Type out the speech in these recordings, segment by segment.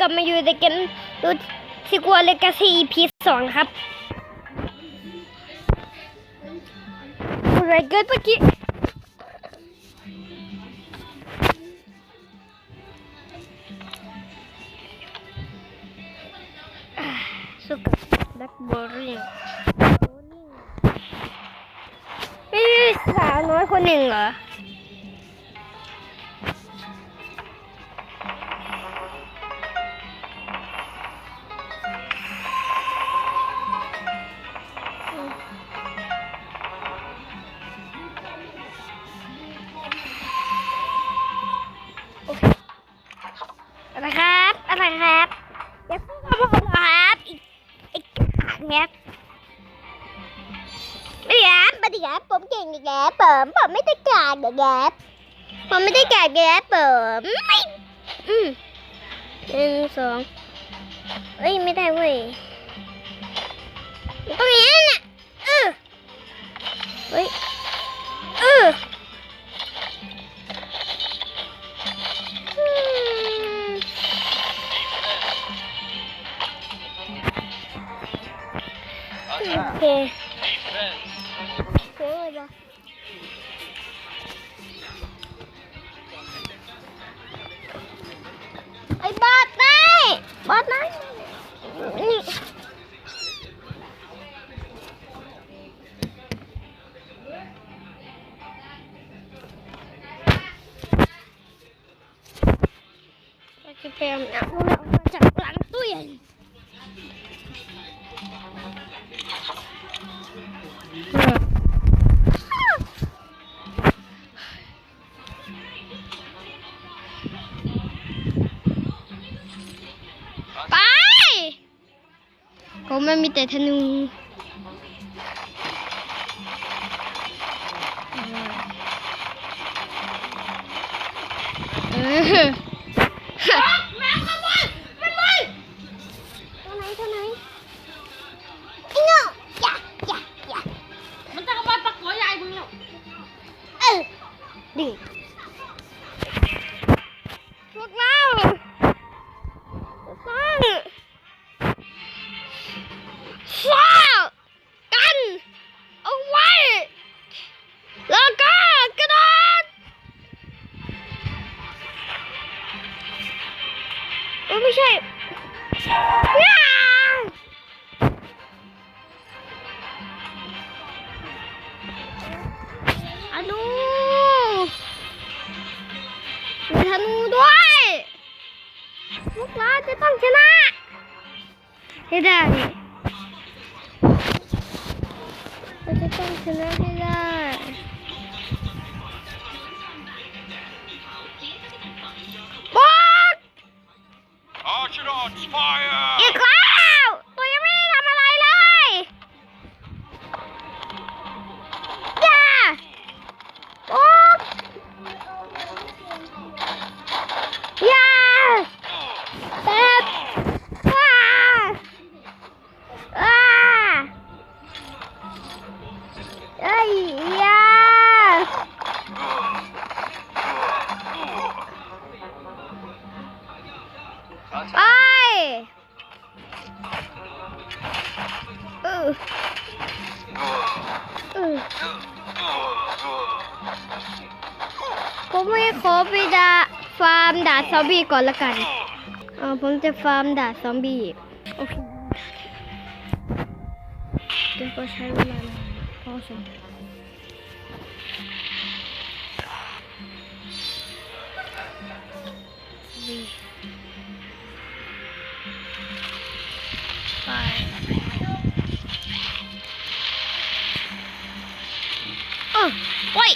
กลับมาอยู่ในเกมดูซิกัวเลกาซี EP สองครับอะไรเกิดเมื่อกี้สุกับแบ็คบอลลิงไม่สาวน้อยคนหนึ่งเหรอ อะไรครับ อะไรครับอย่าพูดกับผมนะครับอีกอีกครับไม่ดีครับไม่ดีครับผมเก่งอีกแล้วผมผมไม่ได้กาดนะครับผมไม่ได้กาดครับผมไม่อืมหนึ่งสองเอ้ยไม่ได้เว้ย โอเคเสียเลยปะไอ้บอส มันมีแต่ธนูเออ เอ้ยไม่ใช่ย่าอนุมีธนูด้วยพวกเราจะต้องชนะให้ได้เราจะต้องชนะให้ Archonauts fire! อีกแล้วตัวยังไม่ได้ทำอะไรเลยอย่าโอ๊ยอย่าเจ็บว้าว้าเอ้ย ผมไม่ขอไปดาฟาร์มดาซอมบี้ก่อนละกันเออผมจะฟาร์มดาซอมบี้โอเคเดี๋ยวก็ใช้เวลานานพอสมควรดีไป เออโอ้ย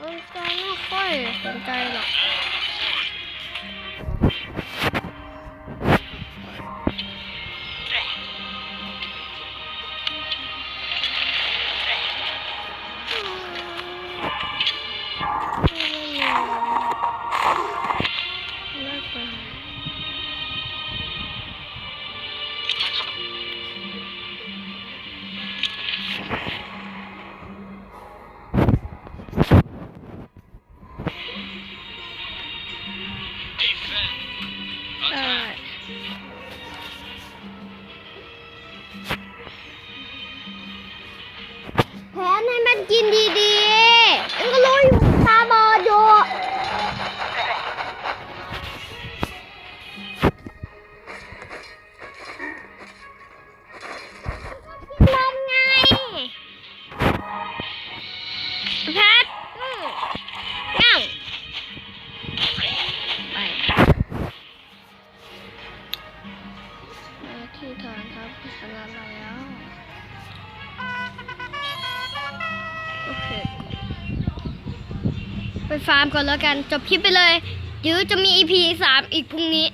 มันก็ไม่ค่ กกินดี ฟาร์มก่อนแล้วกัน จบคลิปไปเลย เดี๋ยวจะมี EP 3 อีกพรุ่งนี้